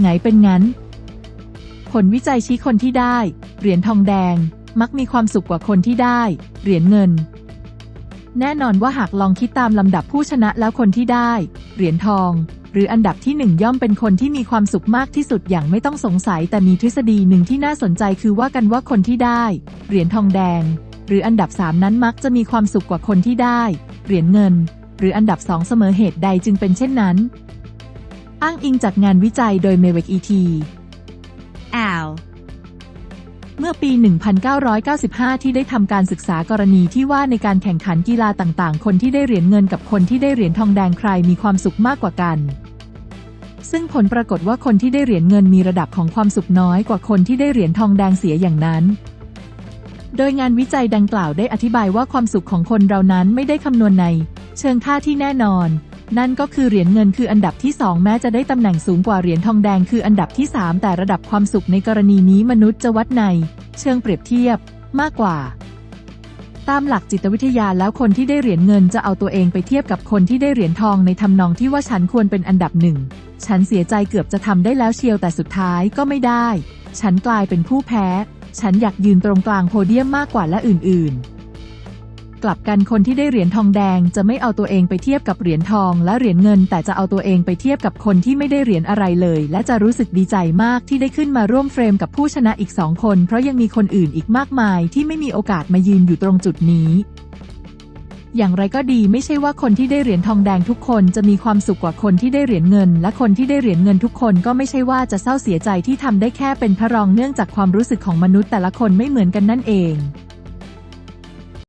ไงเป็นงั้น ผลวิจัยชี้คนที่ได้ เหรียญทองแดง มักมีความสุขกว่าคนที่ได้ เหรียญเงิน แน่นอนว่าหากลองคิดตามลำดับผู้ชนะแล้วคนที่ได้ เหรียญทอง หรืออันดับที่หนึ่งย่อมเป็นคนที่มีความสุขมากที่สุดอย่างไม่ต้องสงสัยแต่มีทฤษฎีหนึ่งที่น่าสนใจคือว่ากันว่าคนที่ได้ เหรียญทองแดง หรืออันดับสามนั้นมักจะมีความสุขกว่าคนที่ได้ เหรียญเงิน หรืออันดับสองเสมอเหตุใดจึงเป็นเช่นนั้น อ้างอิงจากงานวิจัยโดยเมเวกอีที Al. เมื่อปี 1995 ที่ได้ทำการศึกษากรณีที่ว่าในการแข่งขันกีฬาต่างๆ คนที่ได้เหรียญเงินกับคนที่ได้เหรียญทองแดงใครมีความสุขมากกว่ากัน ซึ่งผลปรากฏว่าคนที่ได้เหรียญเงินมีระดับของความสุขน้อยกว่าคนที่ได้เหรียญทองแดงเสียอย่างนั้น โดยงานวิจัยดังกล่าวได้อธิบายว่าความสุขของคนเรานั้นไม่ได้คำนวณใน เชิงค่าที่แน่นอน นั่นก็คือเหรียญเงินคืออันดับที่ 2 แม้จะได้ตำแหน่งสูงกว่าเหรียญทองแดงคืออันดับที่ 3 แต่ระดับความสุขในกรณีนี้มนุษย์จะวัดใน เชิงเปรียบเทียบมากกว่า ตามหลักจิตวิทยาแล้วคนที่ได้เหรียญเงินจะเอาตัวเองไปเทียบกับคนที่ได้เหรียญทองในทำนองที่ว่าฉันควรเป็นอันดับหนึ่งฉันเสียใจเกือบจะทำได้แล้วเชียวแต่สุดท้ายก็ไม่ได้ ฉันกลายเป็นผู้แพ้ ฉันอยากยืนตรงกลางโพเดียมมากกว่าและอื่นๆ กลับกันคนที่ได้เหรียญทองแดงจะไม่เอาตัวเองไปเทียบกับเหรียญทองและเหรียญเงิน แต่จะเอาตัวเองไปเทียบกับคนที่ไม่ได้เหรียญอะไรเลย และจะรู้สึกดีใจมากที่ได้ขึ้นมาร่วมเฟรมกับผู้ชนะอีกสองคน เพราะยังมีคนอื่นอีกมากมายที่ไม่มีโอกาสมายืนอยู่ตรงจุดนี้อย่างไรก็ดีไม่ใช่ว่าคนที่ได้เหรียญทองแดงทุกคนจะมีความสุขกว่าคนที่ได้เหรียญเงิน และคนที่ได้เหรียญเงินทุกคนก็ไม่ใช่ว่าจะเศร้าเสียใจที่ทำได้แค่เป็นพระรองเนื่องจากความรู้สึกของมนุษย์แต่ละคนไม่เหมือนกันนั่นเอง